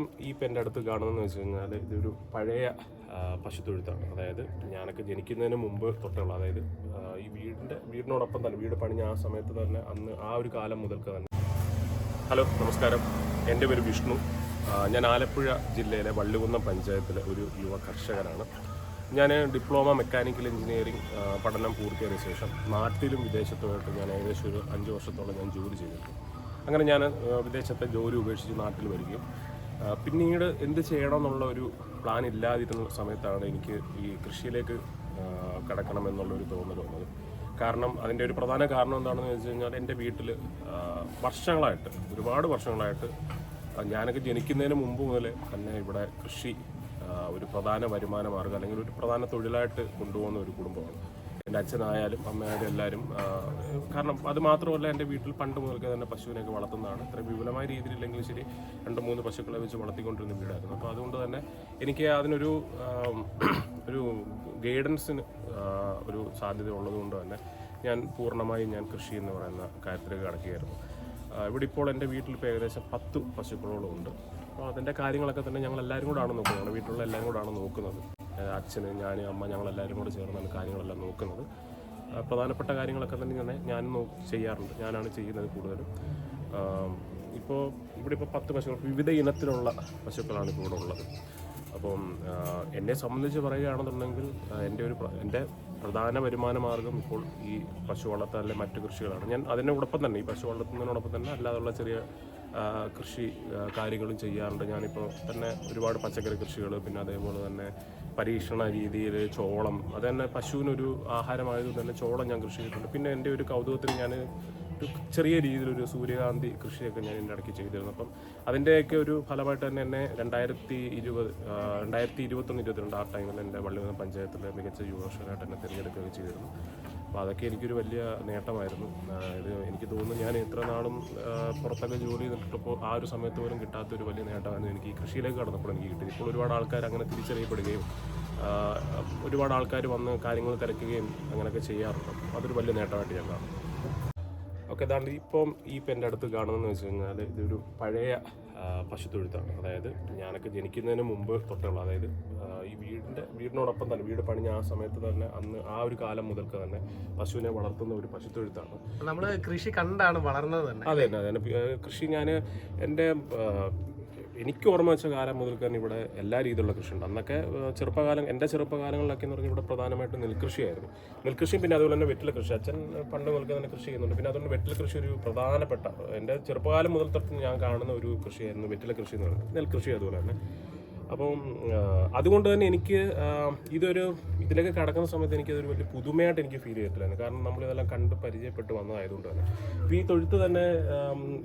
ഈ എന്റെ അടുത്ത് കാണുന്നതെന്ന് വെച്ച് കഴിഞ്ഞാൽ ഇതൊരു പഴയ പശുത്തൊഴുത്താണ്. അതായത് ഞാനൊക്കെ ജനിക്കുന്നതിന് മുമ്പ് തൊട്ടുള്ള അതായത് ഈ വീടിന്റെ വീടിനോടൊപ്പം തന്നെ വീട് പണിഞ്ഞ ആ സമയത്ത് തന്നെ അന്ന് ആ ഒരു കാലം മുതൽക്ക് തന്നെ. ഹലോ നമസ്കാരം. എന്റെ പേര് വിഷ്ണു. ഞാൻ ആലപ്പുഴ ജില്ലയിലെ വള്ളികുന്നം പഞ്ചായത്തിലെ ഒരു യുവ കർഷകനാണ്. ഞാൻ ഡിപ്ലോമ മെക്കാനിക്കൽ എഞ്ചിനീയറിംഗ് പഠനം പൂർത്തിയായ ശേഷം നാട്ടിലും വിദേശത്തുമായിട്ട് ഞാൻ ഏകദേശം ഒരു അഞ്ച് വർഷത്തോളം ഞാൻ ജോലി ചെയ്തിട്ടുണ്ട്. അങ്ങനെ ഞാൻ വിദേശത്തെ ജോലി ഉപേക്ഷിച്ച് നാട്ടിൽ വരികയും പിന്നീട് എന്ത് ചെയ്യണം എന്നുള്ള ഒരു പ്ലാൻ ഇല്ലാതിരുന്ന സമയത്താണ് എനിക്ക് ഈ കൃഷിയിലേക്ക് കിടക്കണം എന്നുള്ളൊരു തോന്നൽ വന്നത്. കാരണം അതിന്റെ ഒരു പ്രധാന കാരണം എന്താണെന്ന് വെച്ച് കഴിഞ്ഞാൽ എന്റെ വീട്ടിൽ വർഷങ്ങളായിട്ട് ഒരുപാട് വർഷങ്ങളായിട്ട് ഞാനൊക്കെ ജനിക്കുന്നതിന് മുമ്പ് മുതൽ തന്നെ ഇവിടെ കൃഷി ഒരു പ്രധാന വരുമാന മാർഗം അല്ലെങ്കിൽ ഒരു പ്രധാന തൊഴിലായിട്ട് കൊണ്ടുപോകുന്ന ഒരു കുടുംബമാണ്. എന്റെ അച്ഛനായാലും അമ്മയായാലും എല്ലാവരും കാരണം അത് മാത്രമല്ല എന്റെ വീട്ടിൽ പണ്ട് മുതൽക്ക് തന്നെ പശുവിനെയൊക്കെ വളർത്തുന്നതാണ്. ഇത്ര വിപുലമായ രീതിയിലെങ്കിലും ശരി രണ്ട് മൂന്ന് പശുക്കളെ വെച്ച് വളർത്തിക്കൊണ്ടിരുന്ന വീടായിരുന്നു. അപ്പോൾ അതുകൊണ്ട് തന്നെ എനിക്ക് അതിനൊരു ഒരു ഗൈഡൻസിന് ഒരു സാധ്യത ഉള്ളതുകൊണ്ട് തന്നെ ഞാൻ പൂർണമായും ഞാൻ കൃഷി എന്ന് പറയുന്ന കാര്യത്തിലേക്ക് കടക്കുകയായിരുന്നു. ഇവിടെ ഇപ്പോൾ എന്റെ വീട്ടിൽ ഇപ്പോൾ ഏകദേശം പത്ത് പശുക്കളോളം ഉണ്ട് അപ്പോൾ അതിന്റെ കാര്യങ്ങളൊക്കെ തന്നെ ഞങ്ങൾ എല്ലാവരും കൂടാണ് നോക്കുന്നത്. വീട്ടിലുള്ള എല്ലാവരും കൂടാണ് നോക്കുന്നത്. അച്ഛന് ഞാൻ അമ്മ ഞങ്ങളെല്ലാവരും കൂടെ ചേർന്നാണ് കാര്യങ്ങളെല്ലാം നോക്കുന്നത്. പ്രധാനപ്പെട്ട കാര്യങ്ങളൊക്കെ തന്നെ ഞാൻ ഞാൻ നോ ചെയ്യാറുണ്ട്. ഞാനാണ് ചെയ്യുന്നത് കൂടുതലും. ഇപ്പോൾ ഇവിടെ ഇപ്പോൾ പത്ത് പശുക്കൾ വിവിധ ഇനത്തിലുള്ള പശുക്കളാണ് ഇപ്പോൾ ഇവിടെ ഉള്ളത്. അപ്പം എന്നെ സംബന്ധിച്ച് പറയുകയാണെന്നുണ്ടെങ്കിൽ എന്റെ ഒരു എന്റെ പ്രധാന വരുമാന മാർഗം ഇപ്പോൾ ഈ പശു വളർത്തൽ അല്ലെങ്കിൽ മറ്റു കൃഷികളാണ്. ഞാൻ അതിനോടൊപ്പം തന്നെ ഈ പശു വളർത്തുന്നതിനോടൊപ്പം തന്നെ അല്ലാതുള്ള ചെറിയ കൃഷി കാര്യങ്ങളും ചെയ്യാറുണ്ട്. ഞാനിപ്പോൾ തന്നെ ഒരുപാട് പച്ചക്കറി കൃഷികൾ പിന്നെ അതേപോലെ തന്നെ പരീക്ഷണ രീതിയിൽ ചോളം അത് തന്നെ പശുവിനൊരു ആഹാരമായതുകൊണ്ട് തന്നെ ചോളം ഞാൻ കൃഷി ചെയ്തിട്ടുണ്ട്. പിന്നെ എന്റെ ഒരു കൗതുകത്തിൽ ഞാൻ ഒരു ചെറിയ രീതിയിലൊരു സൂര്യകാന്തി കൃഷിയൊക്കെ ഞാൻ എന്റെ ഇടയ്ക്ക് ചെയ്തിരുന്നു. അപ്പം അതിന്റെയൊക്കെ ഒരു ഫലമായിട്ട് തന്നെ എന്നെ രണ്ടായിരത്തി ഇരുപത് രണ്ടായിരത്തി ഇരുപത്തൊന്ന് ഇരുപത്തിരണ്ട് ആ ടൈമിൽ എന്റെ വള്ളിമുന്ന പഞ്ചായത്തിലെ മികച്ച യുവകർഷകനായിട്ട് എന്നെ തിരഞ്ഞെടുക്കുകയൊക്കെ ചെയ്തിരുന്നു. അപ്പോൾ അതൊക്കെ എനിക്കൊരു വലിയ നേട്ടമായിരുന്നു. ഇത് എനിക്ക് തോന്നുന്നു ഞാൻ ഇത്ര നാളും പുറത്തൊക്കെ ജോലി നിന്നിട്ടപ്പോൾ ആ ഒരു സമയത്ത് പോലും കിട്ടാത്തൊരു വലിയ നേട്ടമായിരുന്നു എനിക്ക് ഈ കൃഷിയിലേക്ക് കടന്നപ്പോൾ എനിക്ക് കിട്ടിയത്. ഇപ്പോൾ ഒരുപാട് ആൾക്കാർ അങ്ങനെ തിരിച്ചറിയപ്പെടുകയും ഒരുപാട് ആൾക്കാർ വന്ന് കാര്യങ്ങൾ തിരക്കുകയും അങ്ങനെയൊക്കെ ചെയ്യാറുണ്ട്. അതൊരു വലിയ നേട്ടമായിട്ട് ഞാൻ കാണുന്നു. ഓക്കെ അതാണ് ഇപ്പം ഈ ഇപ്പം എന്റെ അടുത്ത് കാണുന്നതെന്ന് വെച്ച് കഴിഞ്ഞാൽ ഇതൊരു പഴയ പശുത്തൊഴുത്താണ്. അതായത് ഞാനൊക്കെ ജനിക്കുന്നതിന് മുമ്പ് തൊട്ടുള്ള അതായത് ഈ വീടിന്റെ വീടിനോടൊപ്പം തന്നെ വീട് പണിഞ്ഞ ആ സമയത്ത് തന്നെ അന്ന് ആ ഒരു കാലം മുതൽക്ക് തന്നെ പശുവിനെ വളർത്തുന്ന ഒരു പശുത്തൊഴുത്താണ്. നമ്മൾ കൃഷി കണ്ടാണ് വളർന്നത് തന്നെ. അതെ തന്നെ അതെ. കൃഷി ഞാൻ എന്റെ എനിക്ക് ഓർമ്മ വെച്ച കാലം മുതൽക്ക് തന്നെ ഇവിടെ എല്ലാ രീതിയിലുള്ള കൃഷിയുണ്ട്. അന്നൊക്കെ ചെറുപ്പകാലം എന്റെ ചെറുപ്പകാലങ്ങളിലൊക്കെ എന്ന് പറഞ്ഞാൽ ഇവിടെ പ്രധാനമായിട്ടും നെൽകൃഷിയായിരുന്നു. നെൽകൃഷിയും പിന്നെ അതുപോലെ തന്നെ വെറ്റില കൃഷി. അച്ഛൻ പണ്ട് മുതൽക്ക് തന്നെ കൃഷി ചെയ്യുന്നുണ്ട്. പിന്നെ അതുകൊണ്ട് വെറ്റില കൃഷി ഒരു പ്രധാനപ്പെട്ട എന്റെ ചെറുപ്പകാലം മുതൽ തൊട്ട് ഞാൻ കാണുന്ന ഒരു കൃഷിയായിരുന്നു വെറ്റില കൃഷി എന്ന് പറയുന്നത്. നെൽകൃഷി അതുപോലെ തന്നെ. അപ്പം അതുകൊണ്ട് തന്നെ എനിക്ക് ഇതൊരു ഇതിലേക്ക് കടക്കുന്ന സമയത്ത് എനിക്കതൊരു വലിയ പുതുമയായിട്ട് എനിക്ക് ഫീൽ ചെയ്തിട്ടില്ലായിരുന്നു കാരണം നമ്മളിതെല്ലാം കണ്ട് പരിചയപ്പെട്ട് വന്നതായതുകൊണ്ട് തന്നെ. അപ്പോൾ ഈ തൊഴുത്ത് തന്നെ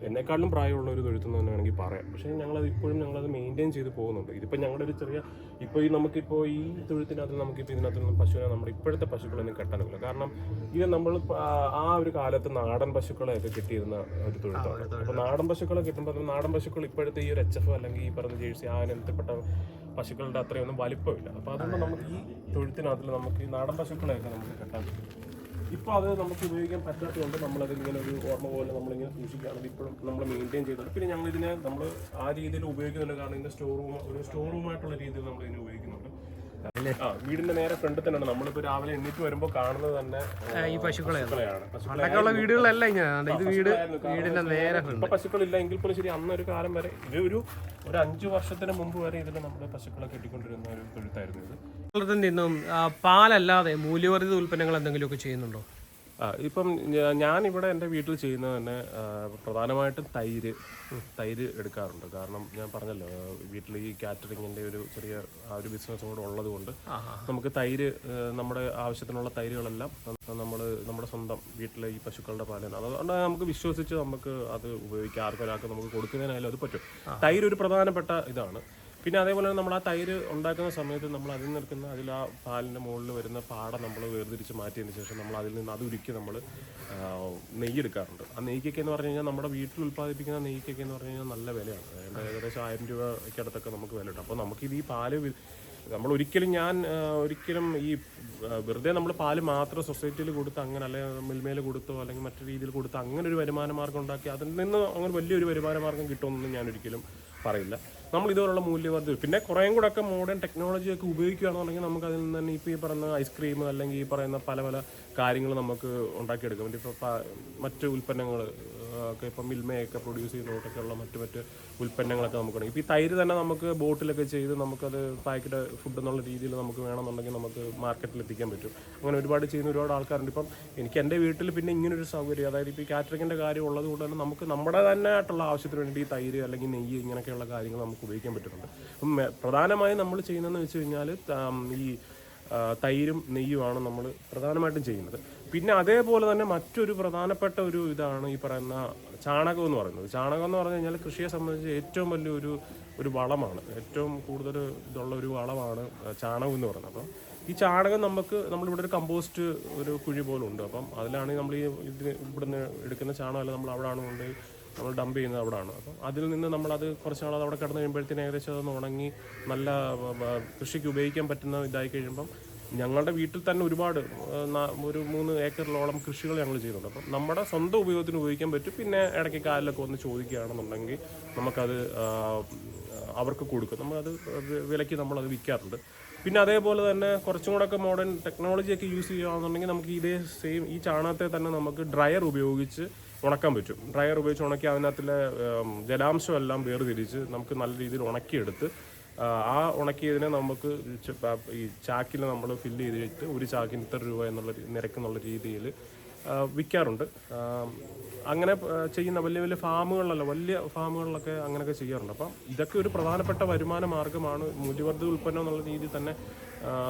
എന്നെക്കാളും പ്രായമുള്ള ഒരു തൊഴുത്തെന്ന് തന്നെ വേണമെങ്കിൽ പറയാം. പക്ഷേ ഞങ്ങളത് ഇപ്പോഴും ഞങ്ങളത് മെയിന്റെയിൻ ചെയ്ത് പോകുന്നുണ്ട്. ഇതിപ്പോൾ ഞങ്ങളുടെ ഒരു ചെറിയ ഇപ്പോൾ ഈ നമുക്കിപ്പോൾ ഈ തൊഴുത്തിനകത്ത് നമുക്കിപ്പോൾ ഇതിനകത്തൊന്നും പശുവിനെ നമ്മുടെ ഇപ്പോഴത്തെ പശുക്കളൊന്നും കെട്ടാനില്ല കാരണം ഇത് നമ്മൾ ആ ഒരു കാലത്ത് നാടൻ പശുക്കളെയൊക്കെ കിട്ടിയിരുന്ന ഒരു തൊഴുത്താണ്. അപ്പോൾ നാടൻ പശുക്കളെ കിട്ടുമ്പോൾ നാടൻ പശുക്കൾ ഇപ്പോഴത്തെ ഈ ഒരു എച്ച് എഫ് അല്ലെങ്കിൽ ഈ പറഞ്ഞ ജേഴ്സി ആ ഇനത്തിൽപ്പെട്ട പശുക്കളുടെ അത്രയൊന്നും വലിപ്പമില്ല. അപ്പോൾ അതുകൊണ്ട് നമുക്ക് ഈ തൊഴുത്തിനകത്തിൽ നമുക്ക് ഈ നാടൻ പശുക്കളെയൊക്കെ നമുക്ക് കെട്ടാൻ പറ്റും. ഇപ്പോൾ അത് നമുക്ക് ഉപയോഗിക്കാൻ പറ്റാത്തതുകൊണ്ട് നമ്മളത് ഇങ്ങനെ ഒരു ഓർമ്മ പോലെ നമ്മളിങ്ങനെ സൂക്ഷിക്കുകയാണെങ്കിൽ ഇപ്പോഴും നമ്മൾ മെയിന്റെയിൻ ചെയ്തിട്ട് പിന്നെ ഞങ്ങളിതിനെ നമ്മൾ ആ രീതിയിൽ ഉപയോഗിക്കുന്നില്ല കാരണം ഇതിന്റെ സ്റ്റോർ റൂം ഒരു സ്റ്റോർ റൂമായിട്ടുള്ള രീതിയിൽ നമ്മൾ ഇതിനെ ഉപയോഗിക്കുന്നുണ്ട്. ആ വീടിന്റെ നേരെ ഫ്രണ്ട് തന്നെയാണ്. നമ്മളിപ്പോ രാവിലെ എണ്ണീറ്റ് വരുമ്പോൾ കാണുന്നത് തന്നെ ഈ പശുക്കളെ പശുക്കളെയാണ് വീടുകളല്ല ഇങ്ങനെ ഇത് വീട് വീടിന്റെ നേരെ. ഇപ്പൊ പശുക്കളില്ല എങ്കിൽ പോലും ശരി അന്നൊരു കാലം വരെ ഇത് ഒരു ഒരു അഞ്ചു വർഷത്തിന് മുമ്പ് വരെ ഇതിൽ നമ്മുടെ പശുക്കളെ കെട്ടിക്കൊണ്ടിരുന്ന ഒരു തൊഴുത്തായിരുന്നു ഇത്. ആ, പാലല്ലാതെ മൂല്യവർദ്ധിത ഉൽപ്പന്നങ്ങൾ എന്തെങ്കിലുമൊക്കെ ചെയ്യുന്നുണ്ടോ? ഇപ്പം ഞാനിവിടെ എന്റെ വീട്ടിൽ ചെയ്യുന്നത് തന്നെ പ്രധാനമായിട്ടും തൈര് തൈര് എടുക്കാറുണ്ട്. കാരണം ഞാൻ പറഞ്ഞല്ലോ വീട്ടിൽ ഈ കാറ്ററിങ്ങിന്റെ ഒരു ചെറിയ ആ ഒരു ബിസിനസ് കൂടെ ഉള്ളത് കൊണ്ട് നമുക്ക് തൈര് നമ്മുടെ ആവശ്യത്തിനുള്ള തൈരുകളെല്ലാം നമ്മൾ നമ്മുടെ സ്വന്തം വീട്ടിലെ ഈ പശുക്കളുടെ പാലാണ് അതുകൊണ്ട് നമുക്ക് വിശ്വസിച്ച് നമുക്ക് അത് ഉപയോഗിക്കാം. ആർക്കൊരാൾക്ക് നമുക്ക് കൊടുക്കുന്നതിനായാലും അത് പറ്റും. തൈര് ഒരു പ്രധാനപ്പെട്ട ഇതാണ്. പിന്നെ അതേപോലെ നമ്മൾ ആ തൈര് ഉണ്ടാക്കുന്ന സമയത്ത് നമ്മൾ അതിൽ നിൽക്കുന്ന അതിൽ ആ പാലിന്റെ മുകളിൽ വരുന്ന പാട നമ്മൾ വേർതിരിച്ച് മാറ്റിയതിന് ശേഷം നമ്മൾ അതിൽ നിന്ന് അത് ഉരുക്കി നമ്മൾ നെയ്യെടുക്കാറുണ്ട്. ആ നെയ്ക്കൊക്കെ എന്ന് പറഞ്ഞു കഴിഞ്ഞാൽ നമ്മുടെ വീട്ടിൽ ഉൽപ്പാദിപ്പിക്കുന്ന നെയ്ക്കൊക്കെ എന്ന് പറഞ്ഞു കഴിഞ്ഞാൽ നല്ല വിലയാണ്. ഏകദേശം ആയിരം രൂപയ്ക്ക് അടുത്തൊക്കെ നമുക്ക് വില കിട്ടും. അപ്പോൾ നമുക്കിത് ഈ പാൽ നമ്മൾ ഒരിക്കലും ഞാൻ ഒരിക്കലും ഈ വെറുതെ നമ്മൾ പാൽ മാത്രം സൊസൈറ്റിയിൽ കൊടുത്ത് അങ്ങനെ അല്ലെങ്കിൽ മിൽമയിൽ കൊടുത്തോ അല്ലെങ്കിൽ മറ്റു രീതിയിൽ കൊടുത്തോ അങ്ങനെ ഒരു വരുമാന മാർഗം ഉണ്ടാക്കി അതിൽ നിന്ന് അങ്ങനെ വലിയൊരു വരുമാന മാർഗം കിട്ടുമെന്നൊന്നും ഞാൻ ഒരിക്കലും പറയില്ല. നമ്മൾ ഇതുപോലുള്ള മൂല്യവർദ്ധി പിന്നെ കുറേ കൂടെ ഒക്കെ മോഡേൺ ടെക്നോളജി ഒക്കെ ഉപയോഗിക്കുകയാണെന്നുണ്ടെങ്കിൽ നമുക്ക് അതിൽ നിന്ന് തന്നെ ഇപ്പോൾ ഈ പറയുന്ന ഐസ്ക്രീം അല്ലെങ്കിൽ ഈ പറയുന്ന പല പല കാര്യങ്ങൾ നമുക്ക് ഉണ്ടാക്കിയെടുക്കാം ഇപ്പോൾ മറ്റ് ഉൽപ്പന്നങ്ങൾ ഒക്കെ ഇപ്പം മിൽമയൊക്കെ പ്രൊഡ്യൂസ് ചെയ്യുന്നതൊക്കെയുള്ള മറ്റു മറ്റ് ഉൽപ്പന്നങ്ങളൊക്കെ നമുക്ക് ഇപ്പോൾ ഈ തൈര് തന്നെ നമുക്ക് ബോട്ടിലൊക്കെ ചെയ്ത് നമുക്കത് പാക്കറ്റ് ഫുഡ് എന്നുള്ള രീതിയിൽ നമുക്ക് വേണമെന്നുണ്ടെങ്കിൽ നമുക്ക് മാർക്കറ്റിൽ എത്തിക്കാൻ പറ്റും. അങ്ങനെ ഒരുപാട് ചെയ്യുന്ന ഒരുപാട് ആൾക്കാരുണ്ട്. ഇപ്പം എനിക്ക് എന്റെ വീട്ടിൽ പിന്നെ ഇങ്ങനൊരു സൗകര്യം അതായത് ഇപ്പോൾ ഈ കാറ്ററിങ്ങിന്റെ കാര്യം ഉള്ളത് കൊണ്ട് തന്നെ നമുക്ക് നമ്മുടെ തന്നെ ആയിട്ടുള്ള ആവശ്യത്തിന് വേണ്ടി ഈ തൈര് അല്ലെങ്കിൽ നെയ്യ് ഇങ്ങനെയൊക്കെയുള്ള കാര്യങ്ങൾ നമുക്ക് ഉപയോഗിക്കാൻ പറ്റുന്നുണ്ട്. അപ്പം പ്രധാനമായും നമ്മൾ ചെയ്യുന്നതെന്ന് വെച്ച് കഴിഞ്ഞാൽ ഈ തൈരും നെയ്യുമാണ് നമ്മൾ പ്രധാനമായിട്ടും ചെയ്യുന്നത്. പിന്നെ അതേപോലെ തന്നെ മറ്റൊരു പ്രധാനപ്പെട്ട ഒരു ഇതാണ് ഈ പറയുന്ന ചാണകം എന്ന് പറയുന്നത്. ചാണകം എന്ന് പറഞ്ഞു കഴിഞ്ഞാൽ കൃഷിയെ സംബന്ധിച്ച് ഏറ്റവും വലിയൊരു ഒരു വളമാണ്. ഏറ്റവും കൂടുതൽ ഇതുള്ള ഒരു വളമാണ് ചാണകം എന്ന് പറയുന്നത്. അപ്പം ഈ ചാണകം നമുക്ക് നമ്മളിവിടെ ഒരു കമ്പോസ്റ്റ് ഒരു കുഴി പോലെ ഉണ്ട് അപ്പം അതിലാണ് നമ്മൾ ഈ ഇതിന് ഇവിടുന്ന് എടുക്കുന്ന ചാണകം നമ്മൾ അവിടെയാണ് കൊണ്ട് നമ്മൾ ഡംപ് ചെയ്യുന്നത് അവിടെയാണ് അപ്പം അതിൽ നിന്ന് നമ്മളത് കുറച്ച് നാൾ അത് അവിടെ കിടന്ന് കഴിയുമ്പോഴത്തേന് ഏകദേശം അതൊന്ന് ഉണങ്ങി നല്ല കൃഷിക്ക് ഉപയോഗിക്കാൻ പറ്റുന്ന ഇതായി കഴിയുമ്പം ഞങ്ങളുടെ വീട്ടിൽ തന്നെ ഒരുപാട് ഒരു മൂന്ന് ഏക്കറിലോളം കൃഷികൾ ഞങ്ങൾ ചെയ്യുന്നുണ്ട്. അപ്പം നമ്മുടെ സ്വന്തം ഉപയോഗത്തിന് ഉപയോഗിക്കാൻ പറ്റും. പിന്നെ ഇടയ്ക്ക് കാലിലൊക്കെ ഒന്ന് ചോദിക്കുകയാണെന്നുണ്ടെങ്കിൽ നമുക്കത് അവർക്ക് കൊടുക്കും. നമ്മളത് വിലയ്ക്ക് നമ്മളത് വിൽക്കാറുണ്ട്. പിന്നെ അതേപോലെ തന്നെ കുറച്ചും ഒക്കെ മോഡേൺ ടെക്നോളജി ഒക്കെ യൂസ് ചെയ്യുകയാണെന്നുണ്ടെങ്കിൽ നമുക്ക് ഇതേ സെയിം ഈ ചാണകത്തെ തന്നെ നമുക്ക് ഡ്രയർ ഉപയോഗിച്ച് ഉണക്കാൻ പറ്റും. ഡ്രയർ ഉപയോഗിച്ച് ഉണക്കി അതിനകത്തിലെ ജലാംശം എല്ലാം വേർതിരിച്ച് നമുക്ക് നല്ല രീതിയിൽ ഉണക്കിയെടുത്ത് ആ, ഉണക്കിയതിനെ നമുക്ക് ഈ ചാക്കിൽ നമ്മൾ ഫില്ല് ചെയ്തിട്ട് ഒരു ചാക്കിന് ഇത്ര രൂപ എന്നുള്ള നിരക്ക് നിരക്കെന്നുള്ള രീതിയിൽ വിൽക്കാറുണ്ട്. അങ്ങനെ ചെയ്യുന്ന വലിയ വലിയ ഫാമുകളിലല്ല വലിയ ഫാമുകളിലൊക്കെ അങ്ങനെയൊക്കെ ചെയ്യാറുണ്ട്. അപ്പം ഇതൊക്കെ ഒരു പ്രധാനപ്പെട്ട വരുമാന മാർഗമാണ് മൂല്യവർദ്ധിത ഉൽപ്പന്നം എന്നുള്ള രീതിയിൽ തന്നെ.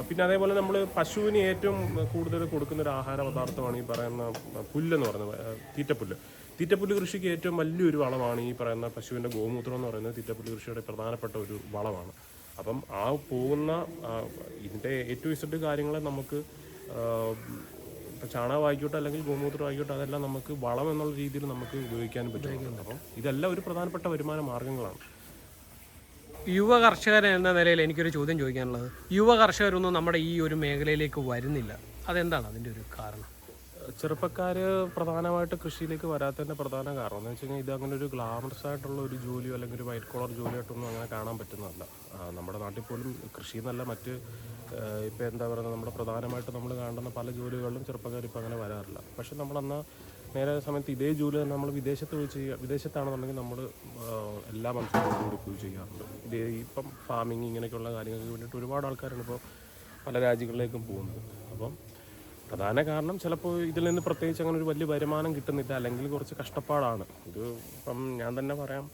പിന്നെ അതേപോലെ നമ്മൾ പശുവിന് ഏറ്റവും കൂടുതൽ കൊടുക്കുന്ന ഒരു ആഹാര പദാർത്ഥമാണ് ഈ പറയുന്ന പുല്ലെന്ന് പറയുന്നത് തീറ്റപ്പുല്ല്. തീറ്റപ്പുല്ല് കൃഷിക്ക് ഏറ്റവും വലിയൊരു വളമാണ് ഈ പറയുന്ന പശുവിന്റെ ഗോമൂത്രം എന്ന് പറയുന്നത് തീറ്റപ്പുല്ല് കൃഷിയുടെ പ്രധാനപ്പെട്ട ഒരു വളമാണ്. അപ്പം ആ പോകുന്ന ഇതിന്റെ ഏറ്റവും ഇസഡ് കാര്യങ്ങളെ നമുക്ക് ഇപ്പോൾ ഇപ്പം ചാണകം ആയിക്കോട്ടെ അല്ലെങ്കിൽ ഗോമൂത്രം ആയിക്കോട്ടെ അതെല്ലാം നമുക്ക് വളം എന്നുള്ള രീതിയിൽ നമുക്ക് ഉപയോഗിക്കാനും പറ്റും. അപ്പം ഇതെല്ലാം ഒരു പ്രധാനപ്പെട്ട വരുമാന മാർഗങ്ങളാണ് യുവ കർഷകൻ എന്ന നിലയിൽ എനിക്കൊരു ചോദ്യം ചോദിക്കാനുള്ളത്. യുവ കർഷകരൊന്നും നമ്മുടെ ഈ ഒരു മേഖലയിലേക്ക് വരുന്നില്ല. അതെന്താണ് അതിന്റെ ഒരു കാരണം? ചെറുപ്പക്കാർ പ്രധാനമായിട്ട് കൃഷിയിലേക്ക് വരാത്തതിന്റെ പ്രധാന കാരണം എന്ന് വെച്ച് കഴിഞ്ഞാൽ ഇത് അങ്ങനെ ഒരു ഗ്ലാമറസ് ആയിട്ടുള്ള ഒരു ജോലിയോ അല്ലെങ്കിൽ ഒരു വൈറ്റ് കോളർ ജോലിയായിട്ടൊന്നും അങ്ങനെ കാണാൻ പറ്റുന്നതല്ല. നമ്മുടെ നാട്ടിൽ പോലും കൃഷി എന്നല്ല മറ്റ് ഇപ്പോൾ എന്താ പറയുക നമ്മുടെ പ്രധാനമായിട്ട് നമ്മൾ കാണുന്ന പല ജോലികളിലും ചെറുപ്പക്കാർ ഇപ്പോൾ അങ്ങനെ വരാറില്ല. പക്ഷെ നമ്മളന്ന് നേരെ സമയത്ത് ഇതേ ജോലി തന്നെ നമ്മൾ വിദേശത്ത് പോയി ചെയ്യുക വിദേശത്താണെന്നുണ്ടെങ്കിൽ നമ്മൾ എല്ലാ മനുഷ്യരും കൂടി പോയി ചെയ്യാറുണ്ട്. ഇതേ ഇപ്പം ഫാമിങ് ഇങ്ങനെയൊക്കെയുള്ള കാര്യങ്ങൾക്ക് വേണ്ടിയിട്ട് ഒരുപാട് ആൾക്കാരാണ് ഇപ്പോൾ പല രാജ്യങ്ങളിലേക്കും പോകുന്നത്. അപ്പം പ്രധാന കാരണം ചിലപ്പോൾ ഇതിൽ നിന്ന് പ്രത്യേകിച്ച് അങ്ങനെ ഒരു വലിയ വരുമാനം കിട്ടുന്നില്ല അല്ലെങ്കിൽ കുറച്ച് കഷ്ടപ്പാടാണ്. ഇത് ഇപ്പം ഞാൻ തന്നെ പറയാം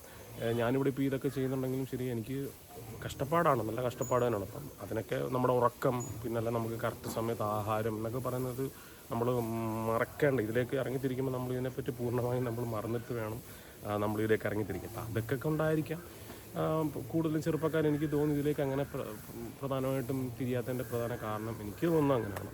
ഞാനിവിടെ ഇപ്പോൾ ഇതൊക്കെ ചെയ്യുന്നുണ്ടെങ്കിലും ശരി എനിക്ക് കഷ്ടപ്പാടാണ് നല്ല കഷ്ടപ്പാട് തന്നെയാണ്. അപ്പം അതിനൊക്കെ നമ്മുടെ ഉറക്കം പിന്നല്ല നമുക്ക് കറക്റ്റ് സമയത്ത് ആഹാരം എന്നൊക്കെ പറയുന്നത് നമ്മൾ മറക്കേണ്ട. ഇതിലേക്ക് ഇറങ്ങിത്തിരിക്കുമ്പോൾ നമ്മൾ ഇതിനെപ്പറ്റി പൂർണമായും നമ്മൾ മറന്നിട്ട് വേണം നമ്മൾ ഇതിലേക്ക് ഇറങ്ങിത്തിരിക്കുക അപ്പം അതൊക്കെ കൊണ്ടായിരിക്കാം കൂടുതലും ചെറുപ്പക്കാർ എനിക്ക് തോന്നുന്നു ഇതിലേക്ക് അങ്ങനെ പ്ര- പ്രധാനമായിട്ടും തിരിയാത്തതിന്റെ പ്രധാന കാരണം എനിക്ക് തോന്നുന്നു അങ്ങനെയാണ്.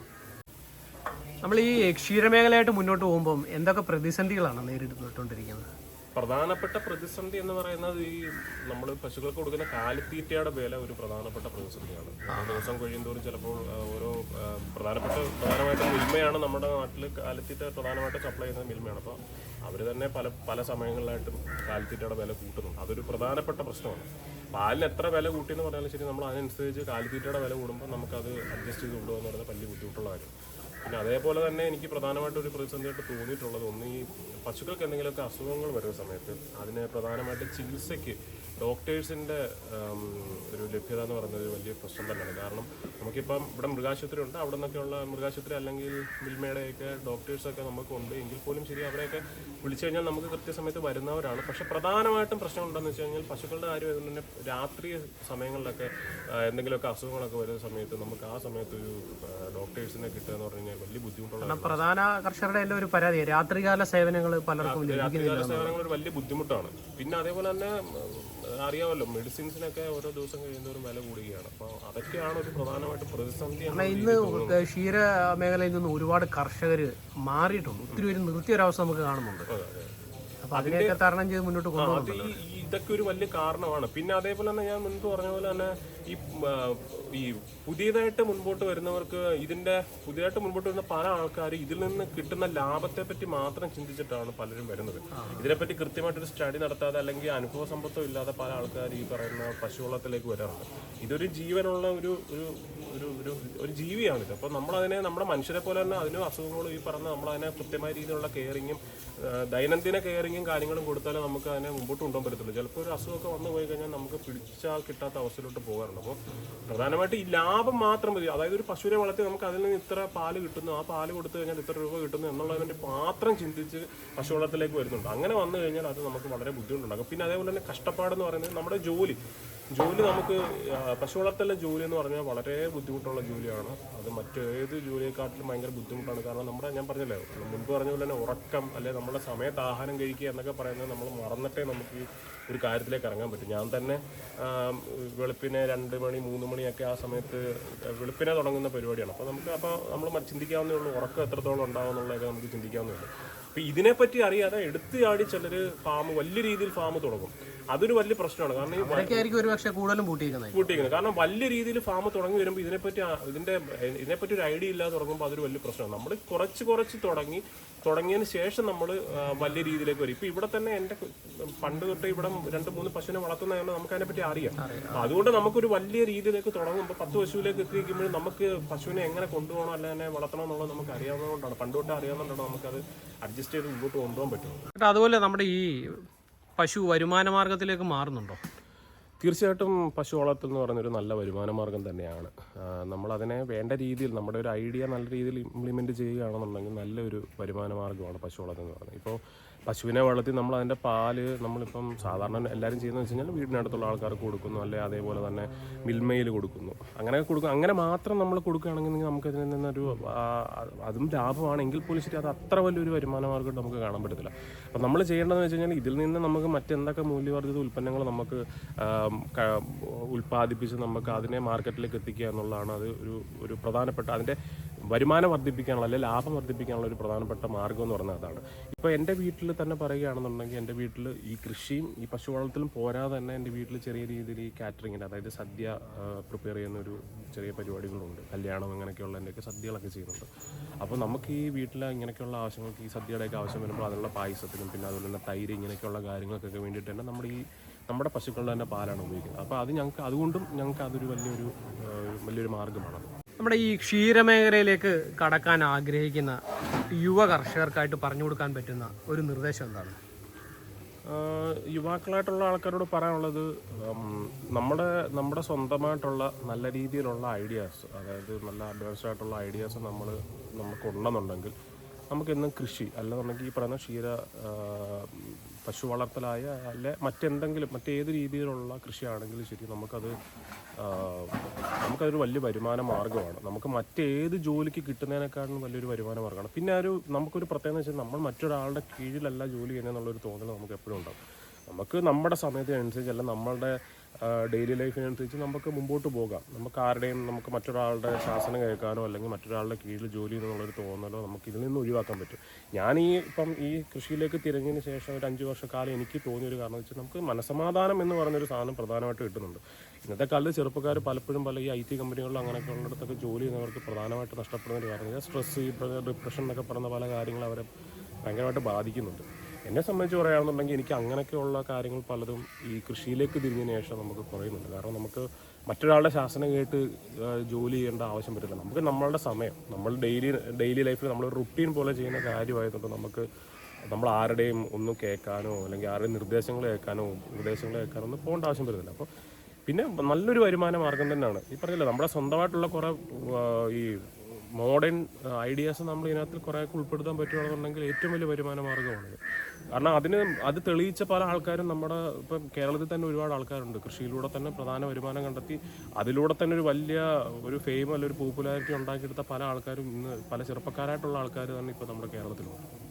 നമ്മൾ ഈ ക്ഷീരമേഖലയായിട്ട് മുന്നോട്ട് പോകുമ്പോൾ എന്തൊക്കെ പ്രതിസന്ധികളാണ് നേരിട്ടുകൊണ്ടിരിക്കുന്നത്? പ്രധാനപ്പെട്ട പ്രതിസന്ധി എന്ന് പറയുന്നത് ഈ നമ്മൾ പശുക്കൾക്ക് കൊടുക്കുന്ന കാലിത്തീറ്റയുടെ വില ഒരു പ്രധാനപ്പെട്ട പ്രതിസന്ധിയാണ്. ആ. ദിവസം കഴിയുന്തോറും ചിലപ്പോൾ ഓരോ പ്രധാനപ്പെട്ട പ്രധാനമായിട്ടും മിൽമയാണ് നമ്മുടെ നാട്ടിൽ കാലിത്തീറ്റ പ്രധാനമായിട്ട് സപ്ലൈ ചെയ്യുന്നത് മിൽമയാണ്. അപ്പോൾ അവർ തന്നെ പല പല സമയങ്ങളിലായിട്ടും കാലിത്തീറ്റയുടെ വില കൂട്ടുന്നുണ്ട്. അതൊരു പ്രധാനപ്പെട്ട പ്രശ്നമാണ്. പാലിന് എത്ര വില കൂട്ടിയെന്ന് പറഞ്ഞാലും ശരി നമ്മൾ അതിനനുസരിച്ച് കാലിത്തീറ്റയുടെ വില കൂടുമ്പോൾ നമുക്കത് അഡ്ജസ്റ്റ് ചെയ്ത് കൊണ്ടുപോകുന്ന പറയുന്നത് വലിയ ബുദ്ധിമുട്ടുള്ള കാര്യം പിന്നെ അതേപോലെ തന്നെ എനിക്ക് പ്രധാനമായിട്ട് ഒരു പ്രതിസന്ധിയായിട്ട് തോന്നിയിട്ടുള്ളത് ഒന്ന് ഈ പശുക്കൾക്ക് എന്തെങ്കിലുമൊക്കെ അസുഖങ്ങൾ വരുന്ന സമയത്ത് അതിന് പ്രധാനമായിട്ട് ചികിത്സയ്ക്ക് ഡോക്ടേഴ്സിന്റെ ഒരു ലഭ്യത എന്ന് പറയുന്നത് ഒരു വലിയ പ്രശ്നം തന്നെയാണ്. കാരണം നമുക്കിപ്പം ഇവിടെ മൃഗാശുപത്രി ഉണ്ട്. അവിടെ നിന്നൊക്കെയുള്ള മൃഗാശുപത്രി അല്ലെങ്കിൽ മിൽമയുടെയൊക്കെ ഡോക്ടേഴ്സൊക്കെ നമുക്കുണ്ട് എങ്കിൽ പോലും ശരി അവരെയൊക്കെ വിളിച്ചു കഴിഞ്ഞാൽ നമുക്ക് കൃത്യസമയത്ത് വരുന്നവരാണ്. പക്ഷെ പ്രധാനമായിട്ടും പ്രശ്നം ഉണ്ടെന്ന് വെച്ച് കഴിഞ്ഞാൽ പശുക്കളുടെ കാര്യം ആയതുകൊണ്ട് തന്നെ രാത്രി സമയങ്ങളിലൊക്കെ എന്തെങ്കിലുമൊക്കെ അസുഖങ്ങളൊക്കെ വരുന്ന സമയത്ത് നമുക്ക് ആ സമയത്ത് ഒരു ഡോക്ടേഴ്സിനെ കിട്ടുക എന്ന് പറഞ്ഞു കഴിഞ്ഞാൽ വലിയ ബുദ്ധിമുട്ടുള്ള പ്രധാന കർഷകരുടെ എല്ലാം ഒരു പരാതി രാത്രികാല സേവനങ്ങൾ പലർക്കും രാത്രികാല സേവനങ്ങൾ ഒരു വലിയ ബുദ്ധിമുട്ടാണ്. പിന്നെ അതേപോലെ തന്നെ അറിയാമല്ലോ മെഡിസിൻസിനൊക്കെ ഓരോ ദിവസം കഴിയുന്നവരും വില കൂടുകയാണ്. അപ്പോൾ അതൊക്കെയാണ് ഒരു പ്രധാനമായിട്ട് പ്രതിസന്ധി ഇന്ന് ക്ഷീര മേഖലയിൽ നിന്ന് ഒരുപാട് കർഷകർ മാറിയിട്ടുണ്ട്. ഒത്തിരി പേര് നിർത്തിയ ഒരവസ്ഥ നമുക്ക് കാണുന്നുണ്ട്. അപ്പൊ അതിനെയൊക്കെ തരണം ചെയ്ത് മുന്നോട്ട് കൊണ്ടുപോകും ഇതൊക്കെ ഒരു വലിയ കാരണമാണ്. പിന്നെ അതേപോലെ തന്നെ ഞാൻ മുൻപ് പറഞ്ഞ പോലെ തന്നെ ഈ ഈ പുതിയതായിട്ട് മുൻപോട്ട് വരുന്നവർക്ക് ഇതിന്റെ പുതിയതായിട്ട് മുൻപോട്ട് വരുന്ന പല ആൾക്കാർ ഇതിൽ നിന്ന് കിട്ടുന്ന ലാഭത്തെ പറ്റി മാത്രം ചിന്തിച്ചിട്ടാണ് പലരും വരുന്നത്. ഇതിനെപ്പറ്റി കൃത്യമായിട്ടൊരു സ്റ്റഡി നടത്താതെ അല്ലെങ്കിൽ അനുഭവ സമ്പത്തോ ഇല്ലാതെ പല ആൾക്കാർ ഈ പറയുന്ന പശുവളത്തിലേക്ക് വരാറുണ്ട്. ഇതൊരു ജീവനുള്ള ഒരു ഒരു ഒരു ഒരു ഒരു ജീവിയാണിത്. അപ്പോൾ നമ്മളതിനെ നമ്മുടെ മനുഷ്യരെ പോലെ തന്നെ അതിനും അസുഖങ്ങളും ഈ പറഞ്ഞ നമ്മളതിനെ കൃത്യമായ രീതിയിലുള്ള കെയറിങ്ങും ദൈനംദിന കെയറിങ്ങും കാര്യങ്ങളും കൊടുത്താലേ നമുക്ക് അതിനെ മുമ്പോട്ട് കൊണ്ടുപോകാൻ പറ്റത്തുള്ളൂ. ചിലപ്പോൾ ഒരു അസുഖമൊക്കെ വന്നു പോയി കഴിഞ്ഞാൽ നമുക്ക് പിടിച്ചാൽ കിട്ടാത്ത അവസ്ഥയിലോട്ട് പോകാറുണ്ട്. അപ്പോൾ പ്രധാനമായിട്ട് ഈ ലാഭം മാത്രം മതി. അതായത് ഒരു പശുവിനെ വളർത്തി നമുക്ക് അതിൽ നിന്ന് ഇത്ര പാൽ കിട്ടുന്നു. ആ പാൽ കൊടുത്തു കഴിഞ്ഞാൽ ഇത്ര രൂപ കിട്ടുന്നു എന്നുള്ളതിനെ മാത്രം ചിന്തിച്ച് പശു വളർത്തലേക്ക് വരുന്നുണ്ട്. അങ്ങനെ വന്നു കഴിഞ്ഞാൽ അത് നമുക്ക് വളരെ ബുദ്ധിമുട്ടുണ്ടാകും പിന്നെ അതേപോലെ തന്നെ കഷ്ടപ്പാടെന്ന് പറയുന്നത് നമ്മുടെ ജോലി. ജോലി നമുക്ക് പശു വളർത്തലിലെ ജോലി എന്ന് പറഞ്ഞാൽ വളരെ ബുദ്ധിമുട്ടുള്ള ജോലിയാണ്. അത് മറ്റേത് ജോലിയെക്കാട്ടിലും ഭയങ്കര ബുദ്ധിമുട്ടാണ്. കാരണം നമ്മുടെ ഞാൻ പറഞ്ഞല്ലോ മുൻപ് പറഞ്ഞ പോലെ തന്നെ ഉറക്കം അല്ലെ നമ്മുടെ സമയത്ത് ആഹാരം കഴിക്കുക എന്നൊക്കെ പറയുന്നത് നമ്മൾ മറന്നിട്ടേ നമുക്ക് ഒരു കാര്യത്തിലേക്ക് ഇറങ്ങാൻ പറ്റും. ഞാൻ തന്നെ വെളുപ്പിനെ രണ്ട് മണി മൂന്ന് മണിയൊക്കെ ആ സമയത്ത് വെളുപ്പിനെ തുടങ്ങുന്ന പരിപാടിയാണ്. അപ്പോൾ നമുക്ക് അപ്പോൾ നമ്മൾ ചിന്തിക്കാവുന്നേ ഉള്ളൂ ഉറക്കം എത്രത്തോളം ഉണ്ടാവും എന്നുള്ളതൊക്കെ നമുക്ക് ചിന്തിക്കാവുന്നേ ഉള്ളൂ. അപ്പോൾ ഇതിനെപ്പറ്റി അറിയാതെ എടുത്തു ചാടി ചിലർ ഫാം വലിയ രീതിയിൽ ഫാം തുടങ്ങും. അതൊരു വലിയ പ്രശ്നമാണ്. കാരണം ഈ ആയിരിക്കും കൂടുതലും പൂട്ടിയിരിക്കുന്നത്. കൂട്ടിയിരിക്കുന്നത് കാരണം വലിയ രീതിയിൽ ഫാം തുടങ്ങി വരുമ്പോൾ ഇതിനെപ്പറ്റി ആ- ഇതിന്റെ ഇതിനെപ്പറ്റി ഒരു ഐഡിയ ഇല്ലാതെ തുടങ്ങുമ്പോൾ അതൊരു വലിയ പ്രശ്നമാണ്. നമ്മൾ കുറച്ച് കുറച്ച് തുടങ്ങി തുടങ്ങിയതിന് ശേഷം നമ്മൾ വലിയ രീതിയിലേക്ക് വരും. ഇപ്പൊ ഇവിടെ തന്നെ എന്റെ കു- പണ്ട് തൊട്ട് ഇവിടെ രണ്ട് മൂന്ന് പശുവിനെ വളർത്തുന്നതാണ് നമുക്ക് അതിനെപ്പറ്റി അറിയാം. അപ്പൊ അതുകൊണ്ട് നമുക്കൊരു വലിയ രീതിയിലേക്ക് തുടങ്ങുമ്പോൾ പത്ത് പശുവിലേക്ക് എത്തിക്കുമ്പോൾ നമുക്ക് പശുവിനെ എങ്ങനെ കൊണ്ടുപോകണം അല്ലെങ്കിൽ തന്നെ വളർത്തണം എന്നുള്ളത് നമുക്ക് അറിയാവുന്നതുകൊണ്ടാണ്. പണ്ട് തൊട്ട് അറിയാവുന്നതുകൊണ്ടാണ് നമുക്കത് അഡ്ജസ്റ്റ് ചെയ്ത് മുമ്പോട്ട് കൊണ്ടുപോകാൻ പറ്റും കേട്ടോ അതുപോലെ നമ്മുടെ ഈ പശു വരുമാന മാർഗത്തിലേക്ക് മാറുന്നുണ്ടോ? തീർച്ചയായിട്ടും പശു വളർത്തൽ എന്ന് പറയുന്നൊരു നല്ല വരുമാന മാർഗം തന്നെയാണ്. നമ്മളതിനെ വേണ്ട രീതിയിൽ നമ്മുടെ ഒരു ഐഡിയ നല്ല രീതിയിൽ ഇംപ്ലിമെന്റ് ചെയ്യുകയാണെന്നുണ്ടെങ്കിൽ നല്ലൊരു വരുമാന മാർഗമാണ് പശു വളർത്തൽ എന്ന് പറയുന്നത്. ഇപ്പോൾ പശുവിനെ വളർത്തി നമ്മൾ അതിന്റെ പാൽ നമ്മളിപ്പം സാധാരണ എല്ലാവരും ചെയ്യുന്നത് വെച്ച് കഴിഞ്ഞാൽ വീടിനടുത്തുള്ള ആൾക്കാർക്ക് കൊടുക്കുന്നു അല്ലെ അതേപോലെ തന്നെ മിൽമയിൽ കൊടുക്കുന്നു. അങ്ങനെ കൊടുക്കും. അങ്ങനെ മാത്രം നമ്മൾ കൊടുക്കുകയാണെങ്കിൽ നമുക്ക് അതിൽ നിന്നൊരു അതും ലാഭമാണെങ്കിൽ പോലും ശരി അത് അത്ര വലിയൊരു വരുമാന മാർഗം നമുക്ക് കാണാൻ പറ്റത്തില്ല. അപ്പം നമ്മൾ ചെയ്യേണ്ടതെന്ന് വെച്ച് കഴിഞ്ഞാൽ ഇതിൽ നിന്ന് നമുക്ക് മറ്റെന്തൊക്കെ മൂല്യവർദ്ധിത ഉൽപ്പന്നങ്ങൾ നമുക്ക് ഉൽപ്പാദിപ്പിച്ച് നമുക്ക് അതിനെ മാർക്കറ്റിലേക്ക് എത്തിക്കുക എന്നുള്ളതാണ് അത് ഒരു ഒരു പ്രധാനപ്പെട്ട അതിന്റെ വരുമാനം വർദ്ധിപ്പിക്കാനുള്ള അല്ലെങ്കിൽ ലാഭം വർദ്ധിപ്പിക്കാനുള്ള ഒരു പ്രധാനപ്പെട്ട മാർഗം എന്ന് പറയുന്നത് അതാണ്. ഇപ്പോൾ എന്റെ വീട്ടിൽ തന്നെ പറയുകയാണെന്നുണ്ടെങ്കിൽ എന്റെ വീട്ടിൽ ഈ കൃഷിയും ഈ പശു വളർത്തലും പോരാതെ തന്നെ എന്റെ വീട്ടിൽ ചെറിയ രീതിയിൽ ഈ കാറ്ററിങ്ങിന്റെ അതായത് സദ്യ പ്രിപ്പയർ ചെയ്യുന്ന ഒരു ചെറിയ പരിപാടികളുണ്ട്. കല്യാണം അങ്ങനെയൊക്കെയുള്ള എന്റെയൊക്കെ സദ്യകളൊക്കെ ചെയ്യുന്നുണ്ട്. അപ്പോൾ നമുക്ക് ഈ വീട്ടിൽ ഇങ്ങനെയൊക്കെയുള്ള ആവശ്യങ്ങൾക്ക് ഈ സദ്യയുടെയൊക്കെ ആവശ്യം വരുമ്പോൾ അതിനുള്ള പായസത്തിനും പിന്നെ അതുപോലെ തന്നെ തൈര് ഇങ്ങനെയൊക്കെയുള്ള കാര്യങ്ങൾക്കൊക്കെ വേണ്ടിയിട്ട് തന്നെ നമ്മുടെ ഈ നമ്മുടെ പശുക്കളുടെ തന്നെ പാലാണ് ഉപയോഗിക്കുന്നത്. അപ്പോൾ അത് ഞങ്ങൾക്ക് അതുകൊണ്ടും ഞങ്ങൾക്ക് അതൊരു വലിയൊരു വലിയൊരു മാർഗമാണത് നമ്മുടെ ഈ ക്ഷീരമേഖലയിലേക്ക് കടക്കാൻ ആഗ്രഹിക്കുന്ന യുവ കർഷകർക്കായിട്ട് പറഞ്ഞു കൊടുക്കാൻ പറ്റുന്ന ഒരു നിർദ്ദേശം എന്താണ്? യുവാക്കളായിട്ടുള്ള ആൾക്കാരോട് പറയാനുള്ളത് നമ്മുടെ നമ്മുടെ സ്വന്തമായിട്ടുള്ള നല്ല രീതിയിലുള്ള ഐഡിയാസ് അതായത് നല്ല അഡ്വാൻസ്ഡ് ആയിട്ടുള്ള ഐഡിയാസ് നമ്മൾ നമുക്ക് ഉണ്ടെന്നുണ്ടെങ്കിൽ നമുക്കെന്നും കൃഷി അല്ലെന്നുണ്ടെങ്കിൽ ഈ പറയുന്ന ക്ഷീര പശു വളർത്തലായ അല്ലെ മറ്റെന്തെങ്കിലും മറ്റേത് രീതിയിലുള്ള കൃഷിയാണെങ്കിലും ശരി നമുക്കത് നമുക്കതൊരു വലിയ വരുമാന മാർഗമാണ്. നമുക്ക് മറ്റേത് ജോലിക്ക് കിട്ടുന്നതിനേക്കാളും വലിയൊരു വരുമാന മാർഗമാണ്. പിന്നെ ഒരു നമുക്കൊരു പ്രത്യേകത വെച്ചാൽ നമ്മൾ മറ്റൊരാളുടെ കീഴിലല്ല ജോലി ചെയ്യുന്നതെന്നുള്ളൊരു തോന്നൽ നമുക്ക് എപ്പോഴും ഉണ്ടാകും. നമുക്ക് നമ്മുടെ സമയത്തിനനുസരിച്ച് അല്ല നമ്മളുടെ ഡെയിലി ലൈഫിനനുസരിച്ച് നമുക്ക് മുമ്പോട്ട് പോകാം. നമുക്ക് ആരുടെയും നമുക്ക് മറ്റൊരാളുടെ ശാസനം കേൾക്കാനോ അല്ലെങ്കിൽ മറ്റൊരാളുടെ കീഴിൽ ജോലി എന്നുള്ളൊരു തോന്നലോ നമുക്ക് ഇതിൽ നിന്ന് ഒഴിവാക്കാൻ പറ്റും. ഞാൻ ഈ ഇപ്പം ഈ കൃഷിയിലേക്ക് തിരഞ്ഞതിന് ശേഷം ഒരു അഞ്ച് വർഷക്കാലം എനിക്ക് തോന്നിയൊരു കാരണം വെച്ചാൽ നമുക്ക് മനസമാധാനം എന്ന് പറഞ്ഞൊരു സാധനം പ്രധാനമായിട്ട് കിട്ടുന്നുണ്ട്. ഇന്നത്തെ കാലത്ത് ചെറുപ്പക്കാർ പലപ്പോഴും പല ഈ ഐ ടി കമ്പനികളിലും അങ്ങനെയൊക്കെ ഉള്ളിടത്തൊക്കെ ജോലി ചെയ്യുന്നവർക്ക് പ്രധാനമായിട്ട് നഷ്ടപ്പെടുന്ന ഒരു കാരണം സ്ട്രെസ് ഡിപ്രഷൻ എന്നൊക്കെ പറയുന്ന പല കാര്യങ്ങളും അവരെ ഭയങ്കരമായിട്ട് ബാധിക്കുന്നുണ്ട്. എന്നെ സംബന്ധിച്ച് പറയുകയാണെന്നുണ്ടെങ്കിൽ എനിക്ക് അങ്ങനെയൊക്കെയുള്ള കാര്യങ്ങൾ പലതും ഈ കൃഷിയിലേക്ക് തിരിഞ്ഞതിന് ശേഷം നമുക്ക് കുറയുന്നുണ്ട്. കാരണം നമുക്ക് മറ്റൊരാളുടെ ശാസനം കേട്ട് ജോലി ചെയ്യേണ്ട ആവശ്യം വരില്ല. നമുക്ക് നമ്മളുടെ സമയം നമ്മൾ ഡെയിലി ഡെയിലി ലൈഫിൽ നമ്മൾ റുട്ടീൻ പോലെ ചെയ്യുന്ന കാര്യമായതുകൊണ്ട് നമുക്ക് നമ്മൾ ആരുടെയും ഒന്നും കേൾക്കാനോ അല്ലെങ്കിൽ ആരുടെയും നിർദ്ദേശങ്ങൾ കേൾക്കാനോ ഉപദേശങ്ങൾ കേൾക്കാനോ ഒന്നും പോകേണ്ട ആവശ്യം വരുന്നില്ല. അപ്പോൾ പിന്നെ നല്ലൊരു വരുമാന മാർഗം തന്നെയാണ്. ഈ പറഞ്ഞില്ല നമ്മുടെ സ്വന്തമായിട്ടുള്ള കുറേ ഈ മോഡേൺ ഐഡിയാസ് നമ്മൾ ഇതിനകത്ത് കുറേയൊക്കെ ഉൾപ്പെടുത്താൻ പറ്റുകയാണെന്നുണ്ടെങ്കിൽ ഏറ്റവും വലിയ വരുമാന മാർഗമാണിത് കാരണം അതിന് അത് തെളിയിച്ച പല ആൾക്കാരും നമ്മുടെ ഇപ്പം കേരളത്തിൽ തന്നെ ഒരുപാട് ആൾക്കാരുണ്ട്. കൃഷിയിലൂടെ തന്നെ പ്രധാന വരുമാനം കണ്ടെത്തി അതിലൂടെ തന്നെ ഒരു വലിയ ഒരു ഫെയിം അല്ലെങ്കിൽ ഒരു പോപ്പുലാരിറ്റി ഉണ്ടാക്കിയെടുത്ത പല ആൾക്കാരും ഇന്ന് പല ചെറുപ്പക്കാരായിട്ടുള്ള ആൾക്കാർ തന്നെ ഇപ്പോൾ നമ്മുടെ കേരളത്തിലുണ്ട്.